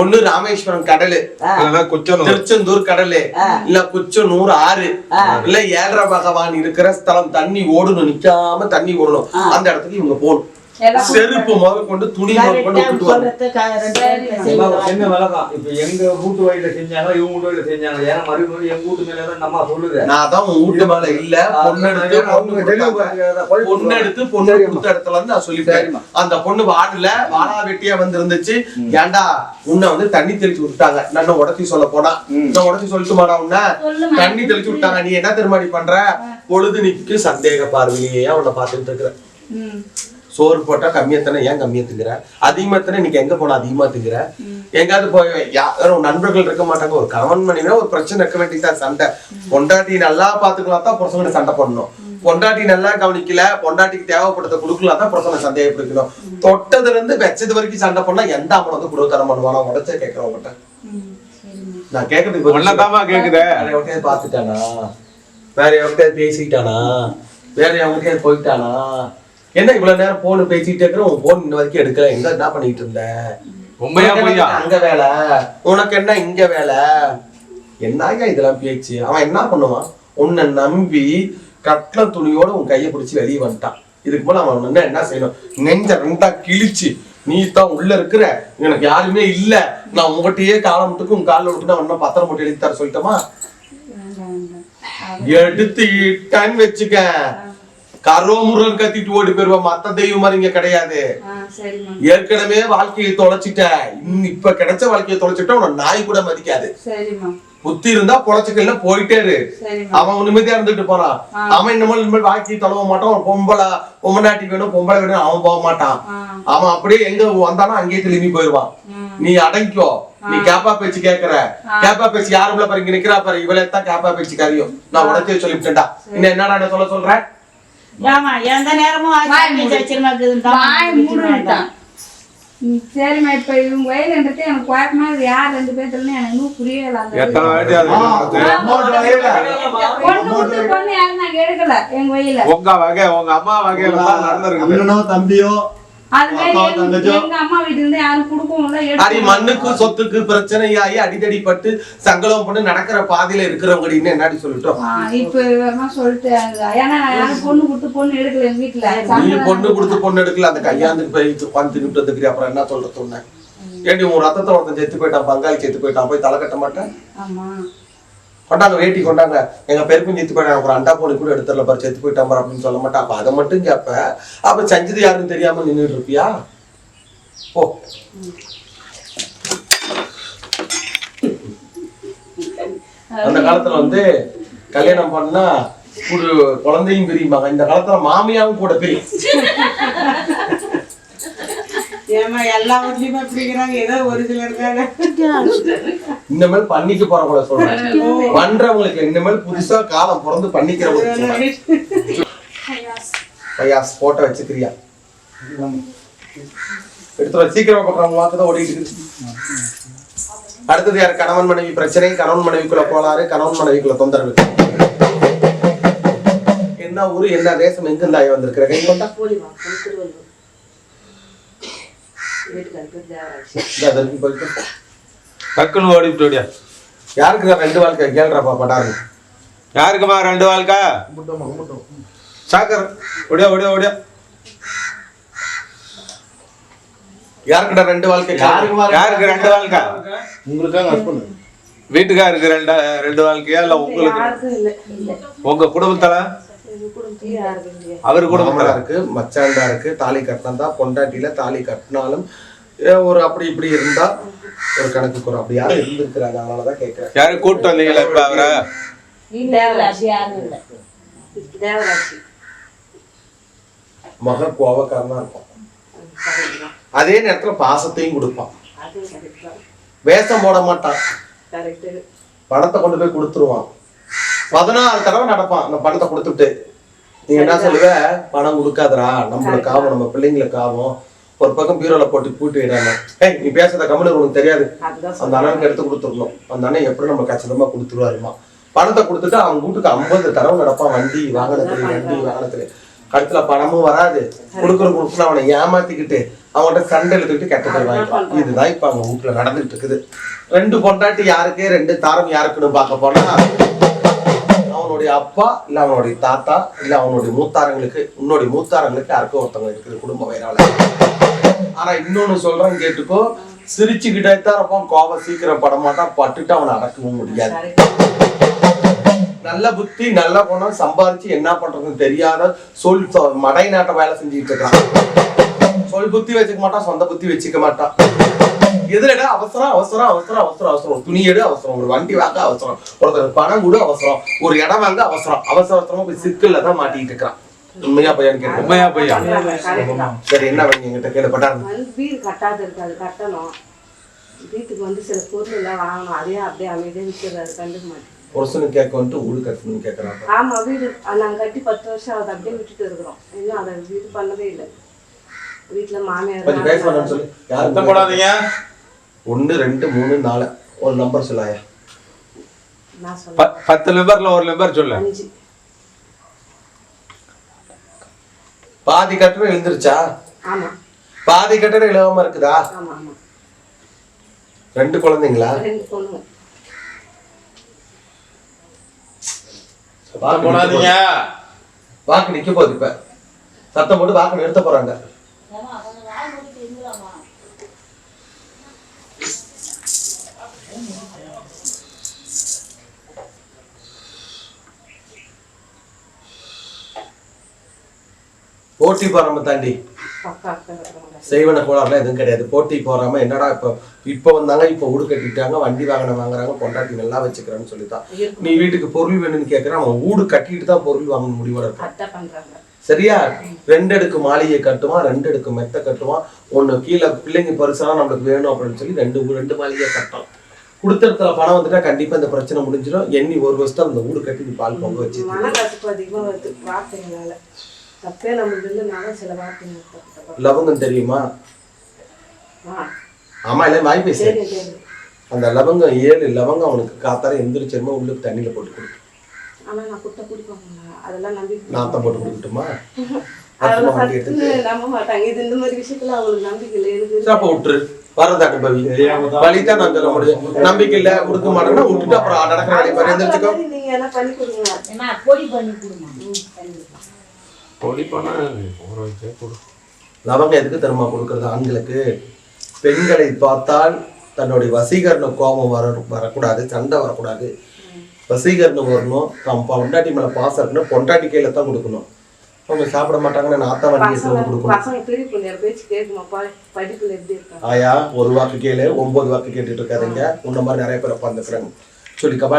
ஒண்ணு ராமேஸ்வரம் கடலு. திருச்செந்தூர் கடலு. இல்ல குச்சனூர் ஆறு. இல்ல ஏழரை பகவான் இருக்கிற ஸ்தலம். தண்ணி ஓடணும் நிக்காம தண்ணி ஓடணும். அந்த இடத்துக்கு இவங்க போகணும். செருப்பு முதல் கொண்டு துணி முதல் கொண்டு விட்டுவாங்க என்ன விளக்கம் இப்ப எங்க வீட்டு வயல செஞ்சாங்க இவங்க வீட்டு வயல செஞ்சாங்க. ஏன்னா மறுபடியும் எங்க வீட்டு மேல தான் நம்ம சொல்லுது. நான் தான் உன் வீட்டு மேல இல்ல. பொண்ணு எடுத்து பொண்ணு எடுத்து பொண்ணு கொடுத்த இடத்துல இருந்து நான் சொல்லிட்டேன். அந்த பொண்ணு வாடல. வாடா வெட்டியா வந்து இருந்துச்சு ஏன்டா உன்னை வந்து தண்ணி தெளிச்சு விட்டாங்க நான் உடச்சி சொல்ல போனா? நான் உடச்சி சொல்லிட்டு மாடா உன்ன. தண்ணி தெளிச்சு விட்டாங்க. நீ என்ன திருமாடி பண்ற? பொழுதுனிக்கு சந்தேக பார்வையிலேயே அவனை பார்த்துட்டு இருக்கிற ம். சோறு போட்டா கம்மியா தானே ஏன் கம்மியா திங்கிற அதிகமா தானே இன்னைக்கு எங்க போனா அதிகமா திங்கிற எங்காவது போய் யாரும் நண்பர்கள் இருக்க மாட்டாங்க. ஒரு கணவன் மனைவினா ஒரு பிரச்சனை இருக்க வேண்டியதுதான் சண்டை. பொண்டாட்டி நல்லா பாத்துக்கலாம் தான் புருஷனை சண்டை பண்ணணும் பொண்டாட்டி நல்லா கவனிக்கல பொண்டாட்டிக்கு தேவைப்பட்டதை கொடுக்கலாம் தான் புருஷனை சண்டையை பிடிக்கணும். தொட்டதுல இருந்து வெச்சது வரைக்கும் சண்டை பண்ணா எந்த அவன் வந்து குடுக்க தர பண்ணுவானா உடச்சே கேட்கிறேன் உங்கள்கிட்ட ம். சரிம்மா. நான் கேட்கறதுக்கு ஒன்னதாமா கேக்குதே. வேற எவன்கிட்டயாவது பாத்துட்டானா வேற எவன்கிட்டயாவது பேசிட்டானா வேற எவன்கிட்டயாவது போயிட்டானா? என்ன இவ்வளவு நேரம் போன் பேசிட்டு இருக்கிற? உன் போன் இன்ன வரைக்கும் எடுக்கல. எங்க என்ன பண்ணிட்டு இருந்த? உண்மையா அங்க வேலை? உனக்கு என்ன இங்க வேலை? என்னங்க இதெல்லாம் பேச்சு? அவன் என்ன பண்ணுவான்? உன்னை நம்பி கட்ல துணியோட உன் கையை பிடிச்சி வெளியே வந்துட்டான். இதுக்கு மேல அவன் என்ன என்ன செய்யணும்? நெஞ்ச ரெண்டா கிழிச்சு நீ தான் உள்ள இருக்கிற? எனக்கு யாருமே இல்ல. நான் உங்ககிட்டயே காலம் விட்டுக்கு உன் காலில் விட்டு நான் ஒன்னும் பத்திரம் போட்டு எழுதி தர சொல்லிட்டோமா. எடுத்து இட்டான்னு வச்சுக்க. கரோமுருகன் கத்திட்டு ஓடி போயிருவா. மத்த தெய்வம் மாதிரி இங்க கிடையாது. ஏற்கனவே வாழ்க்கையை தொலைச்சிட்ட. இன்னும் இப்ப கிடைச்ச வாழ்க்கையை தொலைச்சிட்டா உன நாய் கூட மதிக்காது. புத்தி இருந்தா பொழைச்சுக்கல போயிட்டே இரு. அவன் நிம்மதியா இருந்துட்டு போறான். அவன் இன்னமும் இனிமேல் வாழ்க்கையை தொலைவ மாட்டான். பொம்பளை பொம்மநாட்டி வேணும் பொம்பளை வேணும் அவன் போக மாட்டான். அவன் அப்படியே எங்க வந்தானோ அங்கேயே திரும்பி போயிருவான். நீ அடங்கிக்கோ. நீ கேப்பா பேச்சு கேக்குற. கேப்பா பேச்சு யாருக்குள்ள பாரு? இங்க நிக்கிறா பாரு. இவளே தான் கேப்பா பேச்சு கரியும் நான் உடச்சே சொல்லிவிட்டேன்டா. இன்னும் என்னடா என்ன சொல்ல சொல்ற? ஏமா எந்த நேரமும் வாய் சரிம்மா இப்ப இவங்க வயலுன்றது எனக்கு குழப்பமா. யார் ரெண்டு பேர்த்துலன்னு எனக்கு இன்னும் புரியல எத்தனை வாட்டி பொண்ணு பொண்ணு யாரும் நாங்க எடுக்கல எங்க வயல உங்க வகை உங்க அம்மா வகையில அண்ணனோ தம்பியோ? மண்ணுக்கு சொத்துக்கு பிரச்சனையாகி அடிதடி பட்டு சங்கலம் பண்ணி நடக்கிற பாதையில இருக்கிறவங்க என்னடி சொல்லிட்டோம் இப்ப பொண்ணு கொடுத்து பொண்ணு எடுக்கல எங்க வீட்டுல நீ சங்கடம் பொண்ணு கொடுத்து பொண்ணு எடுக்கல அந்த கையாந்துக்கு போய் உட்காந்து தின்னுட்டு வந்துக்கிறீ அப்புறம் என்ன சொல்றது ஏண்டி உன் ரத்தத்தை ஒருத்தன் செத்து போயிட்டான் பங்காளி செத்து போயிட்டான் போய் தலை கட்ட மாட்டேன்? ஆமா. கொண்டாங்க வேட்டி கொண்டாங்க எங்க பெருக்கும் செத்து போயிட்டாங்க. அப்புறம் அண்டா போனி கூட எடுத்துடல பாரு செத்து போயிட்டான் பாரு அப்படின்னு சொல்ல மாட்டா அப்ப அதை மட்டும் கேப்ப. அப்ப செஞ்சது யாருன்னு தெரியாம நின்னுட்டு இருப்பியா? ஓ அந்த காலத்துல வந்து கல்யாணம் பண்ணா ஒரு குழந்தையும் பிரியுமாங்க இந்த காலத்துல மாமியாவும் கூட பிரியும். ஏமா எல்லா பிடிக்கிறாங்க ஏதோ ஒரு சிலர் தானே. இனிமேல் பண்ணிக்க போறவங்கள சொல்றேன். பண்றவங்களுக்கு இனிமேல் புதுசா காலம் பிறந்து பண்ணிக்கிறவங்களுக்கு பையாஸ். போட்டோ வச்சுக்கிறியா? எடுத்து வா, சீக்கிரமா பண்றவங்க வாக்குதான் ஓடிட்டு இருக்கு. அடுத்தது யார்? கணவன் மனைவி பிரச்சனை கணவன் மனைவிக்குள்ள கோளாறு கணவன் மனைவிக்குள்ள தொந்தரவு. என்ன ஊரு என்ன தேசம் எங்க இருந்தா வந்திருக்கிற? கை கொண்டா. வரைக்கும் போயிட்டு டக்குன்னு யாருக்கு ரெண்டு வாழ்க்கை? கேள்றப்பா படாரு யாருக்குமா ரெண்டு வாழ்க்கை? சாக்கர் ஓடியா ஓடியா ஓடியா. யாருக்குடா ரெண்டு வாழ்க்கை? யாருக்கு ரெண்டு வாழ்க்கை? உங்களுக்கு வீட்டுக்காருக்கு ரெண்டு ரெண்டு வாழ்க்கையா? இல்ல உங்களுக்கு? உங்க குடும்பத்துல அவர் குடும்பமா குடும்பத்துல இருக்கு. மச்சாண்டா இருக்கு. தாலி கட்டினா பொண்டாட்டியில தாலி கட்டினாலும் ஒரு அப்படி இப்படி இருந்தா ஒரு கணக்கு குறை அப்படி யாரும் இருந்திருக்கிறாங்க. அதனாலதான் கேட்கிறேன் யாரும் கூட்டு வந்தீங்களா இப்ப அவரை? மக கோவக்காரனா இருக்கும் அதே நேரத்துல பாசத்தையும் கொடுப்பான். அது கரெக்ட் தான். வேஷம் போட மாட்டான். கரெக்ட். பணத்தை கொண்டு போய் கொடுத்துருவான். பதினாறு தடவை நடப்பான் அந்த பணத்தை கொடுத்துட்டு. நீங்க என்ன சொல்லுவ? பணம் கொடுக்காதடா நம்மளுக்கு ஆகும் நம்ம பிள்ளைங்களுக்கு ஆகும் ஒரு பக்கம் பீரோல போட்டு பூட்டி விடாம. ஏய் நீ பேசுறத கம்மல் உனக்கு தெரியாது. அந்த அண்ணனுக்கு எடுத்து கொடுத்துடணும். அந்த அண்ணன் எப்படி நம்ம கச்சிதமா கொடுத்துருவாருமா? பணத்தை கொடுத்துட்டு அவன் வீட்டுக்கு ஐம்பது தடவை நடப்பான் வண்டி வாகனத்துல வண்டி வாகனத்துல. கழுத்துல பணமும் வராது. கொடுக்குற கொடுக்குற அவனை ஏமாத்திக்கிட்டு அவன்கிட்ட சண்டை எடுத்துக்கிட்டு கெட்ட பேர் வாங்கிக்கலாம் இதுதான் இப்ப அவங்க வீட்டுல நடந்துட்டு இருக்குது. ரெண்டு பொண்டாட்டி யாருக்கு ரெண்டு தாரம் யாருக்குன்னு பார்க்க போனா அவனுடைய அப்பா இல்ல அவனுடைய தாத்தா இல்ல அவனுடைய மூத்தாரங்களுக்கு உன்னுடைய மூத்தாரங்களுக்கு யாருக்கும் ஒருத்தவங்க இருக்குது குடும்ப வயிறால ஆனா இன்னொன்னு சொல்றேன் கேட்டுக்கோ. சிரிச்சுக்கிட்டே தான் இருப்பான் கோபம் சீக்கிரம் பட மாட்டான் பட்டுட்டு அவனை அடக்கவும் முடியாது. நல்ல புத்தி நல்ல குணம் சம்பாரிச்சு என்ன பண்றதுன்னு தெரியாத சொல் மடை நாட்ட வேலை செஞ்சுட்டு இருக்கான். சொல் புத்தி வச்சுக்க மாட்டான் சொந்த புத்தி வச்சுக்க மாட்டான். எதுலடா அவசரம் அவசரம் அவசரம் அவசரம் அவசரம். துணி எடு அவசரம். ஒரு வண்டி வாங்க அவசரம். ஒருத்தர் பணம் கூட அவசரம். ஒரு இடம் வாங்க அவசரம். அவசர அவசரமா போய் சிக்கல்ல தான் மாட்டிட்டு இருக்கிறான். உண்மையா பையன் உண்மையா பையா? சரி என்ன பண்ணி கேள்விப்பட்டாங்க வந்து வீடு கட்டாது இருக்கு. அது கட்டணும். வீட்டுக்கு வந்து சில பொருள் எல்லாம் வாங்கணும். அதே அப்படியே அமைதியாக விற்கிறாரு கண்டுக்க மாட்டேன். புருஷனு கேட்க வந்துட்டு ஊடு கட்டணும்னு கேட்கறாங்க. ஆமா வீடு. அஹ் நாங்க கட்டி பத்து வருஷம் ஆகுது. அப்படியே விட்டுட்டு இருக்கிறோம். இன்னும் அதை வீடு பண்ணவே இல்லை. வீட்டுல மாமியார் கொஞ்சம் பேச வேணாம்னு சொல்லி. சத்தம் யாரும் போடாதீங்க ஒன்னு ரெண்டு மூணு நாலு. ஒரு நம்பர் சொல்லாயா நான் சொல்ல ப- பத்து நம்பர்ல ஒரு நம்பர் சொல்லு. பாதி கட்டணம் எழுந்திருச்சா? ஆமா. பாதி கட்டணம் எழுதாம இருக்குதா? ஆமா ஆமா. ரெண்டு குழந்தைங்களா? வாக்கு நிக்க போகுது. இப்ப. சத்தம் போட்டு வாக்கு நிறுத்த போறாங்க. போட்டி போறாம தாண்டி. செய்வன கோளாறுலாம் எதுவும் கிடையாது. போட்டி போறாம என்னடா இப்போ இப்போ வந்தாங்க இப்போ வீடு கட்டிட்டாங்க வண்டி வாகனம் வாங்குறாங்க பொண்டாட்டி நல்லா வச்சுக்கிறேன்னு சொல்லித்தான். நீ வீட்டுக்கு பொருள் வேணும்னு கேட்கறான் அவன் வீடு கட்டிட்டு தான் பொருள் வாங்கணும் முடிவோட இருக்கான் சரியா? ரெண்டு அடுக்கு மாளிகை கட்டுவான் ரெண்டு அடுக்கு மெத்த கட்டுவான். ஒண்ணு கீழே பிள்ளைங்க பரிசாலாம் நம்மளுக்கு வேணும் அப்படின்னு சொல்லி ரெண்டு ரெண்டு மாளிகை கட்டும் கொடுத்த இடத்துல பணம் வந்துட்டா கண்டிப்பா இந்த பிரச்சனை முடிஞ்சிடும். எண்ணி ஒரு வருஷம் அந்த வீடு கட்டி நீ பால் பொங்க வச்சு தப்பே நம்மளுக்கு இல்லைனால சில தப்பு லவங்கம் தெரியுமா? ஆமா இல்ல வாய் பேசு. சரி சரி அந்த லவங்கம் ஏழு லவங்கம் அவனுக்கு காத்தார எந்திரிச்சிருமா உள்ளுக்கு தண்ணியில போட்டு கொடுக்கும் ஆனா நான் குட்டை குடிப்பாங்க அதெல்லாம் நம்பி நாத்தம் போட்டு கொடுக்கட்டுமா? அதெல்லாம் அப்புறமா வண்டி எடுத்து சத்துன்னு நம்ப மாட்டாங்க. இது இந்த மாதிரி விஷயத்துல அவங்களுக்கு நம்பிக்கை இல்லை. அப்ப விட்டுரு. நான் சொல்ல முடியும். நம்பிக்கை இல்ல கொடுக்க மாட்டேன்னா விட்டுட்டு அப்புறம் நடக்கிற வேலையை பாரு. எந்திரிச்சுக்கோ. மாதிரி நீங்க என்ன பண்ணி கொடுங்க. ஊற கொடு. லவங்கம் எதுக்கு தெரியுமா கொடுக்கறது? ஆண்களுக்கு பெண்களை பார்த்தால் தன்னுடைய வசீகரண கோபம் வர வரக்கூடாது சண்டை வரக்கூடாது. வசீகரணம் வரணும். தம் பொண்டாட்டி மேல பாசம் இருக்கணும் பொண்டாட்டி கையில தான் கொடுக்கணும். அவங்க சாப்பிட மாட்டாங்கன்னு வண்டி எடுத்து வந்து பசங்க கொடுக்கணும். ஆயா ஒரு வாக்கு கேளு ஒன்பது வாக்கு கேட்டுட்டு இருக்காதீங்க. உன்ன மாதிரி நிறைய பேர் உட்காந்துக்கிறாங்க சொல்லி கபாலி